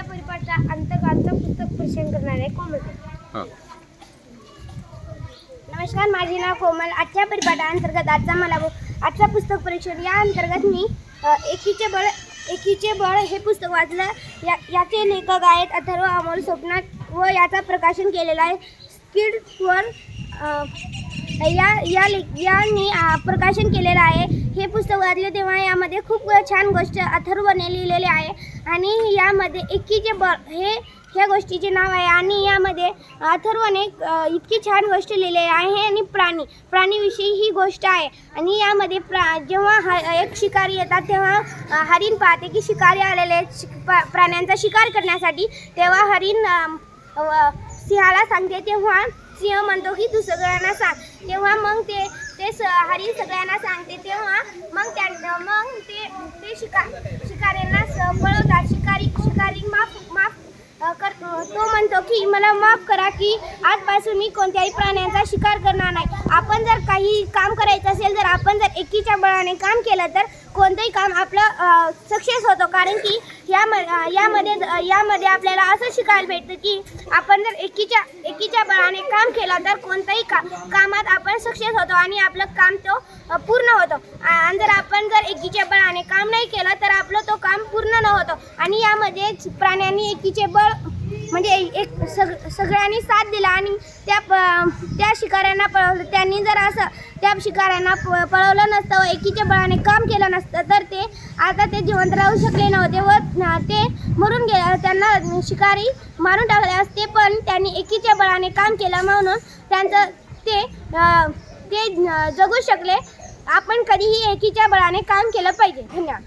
परिपाठचा पुस्तक करणार कोमल. हां. नमस्कार माझे नाव कोमल. आजच्या परिपाठाअंतर्गत आजचा मला आजचा पुस्तक परीक्षण या अंतर्गत मी एकीचे बळ एकीचे बळ हे पुस्तक वाचलं. या याचे लेखक आहेत अथर्व अमोल स्वप्नाथ व याचा प्रकाशन केलेला आहे. स्किड्सवर अ, या या यांनी प्रकाशन केलेलं आहे. हे पुस्तक वाचले तेव्हा यामध्ये खूप छान गोष्ट अथर्वने लिहिलेले आहे. आणि यामध्ये एकीचे ब हे ह्या गोष्टीचे नाव आहे. आणि यामध्ये अथर्वने इतकी छान गोष्ट लिहिलेली आहे आणि प्राणी प्राणीविषयी ही गोष्ट आहे. आणि यामध्ये प्रा जेव्हा ह एक शिकारी येतात तेव्हा हरिण पाहते की शिकारी आलेले आहेत. शिक प्राण्यांचा शिकार करण्यासाठी तेव्हा हरिण व सिंहाला सांगते तेव्हा सिंह म्हणतो की तू सगळ्यांना सांग. तेव्हा मग ते ते स हरी सगळ्यांना सांगते. तेव्हा मग त्या मग ते ते शिका शिकाऱ्यांना पळवतात. शिकारी शिकारी माफ म्हणतो की मला माफ करा की आजपासून मी कोणत्याही प्राण्यांचा शिकार करणार नाही. आपण जर काही काम करायचं असेल तर आपण जर एकीच्या बळाने काम केलं तर कोणतंही काम आपलं सक्सेस होतो. कारण की याम यामध्ये यामध्ये आपल्याला असं शिकायला भेटतं की आपण जर एकीच्या एकीच्या बळाने काम केलं तर कोणत्याही का कामात आपण सक्सेस होतो आणि आपलं काम तो पूर्ण होतो. आणि जर आपण जर एकीच्या बळाने काम नाही केलं तर आपलं तो काम पूर्ण न होतं. आणि यामध्ये प्राण्यांनी एकीचे बळ म्हणजे एक सग सगळ्यांनी साथ दिला आणि त्या प त्या शिकाऱ्यांना पळवलं. त्यांनी जर असं त्या शिकाऱ्यांना प पळवलं नसतं व एकीच्या बळाने काम केलं नसतं तर ते आता ते जिवंत राहू शकले नव्हते व ते मरून गेले त्यांना शिकारी मारून टाकले असते पण त्यांनी एकीच्या बळाने काम केलं म्हणून त्यांचं ते ते जगू शकले. आपण कधीही एकीच्या बळाने काम केलं पाहिजे. धन्यवाद.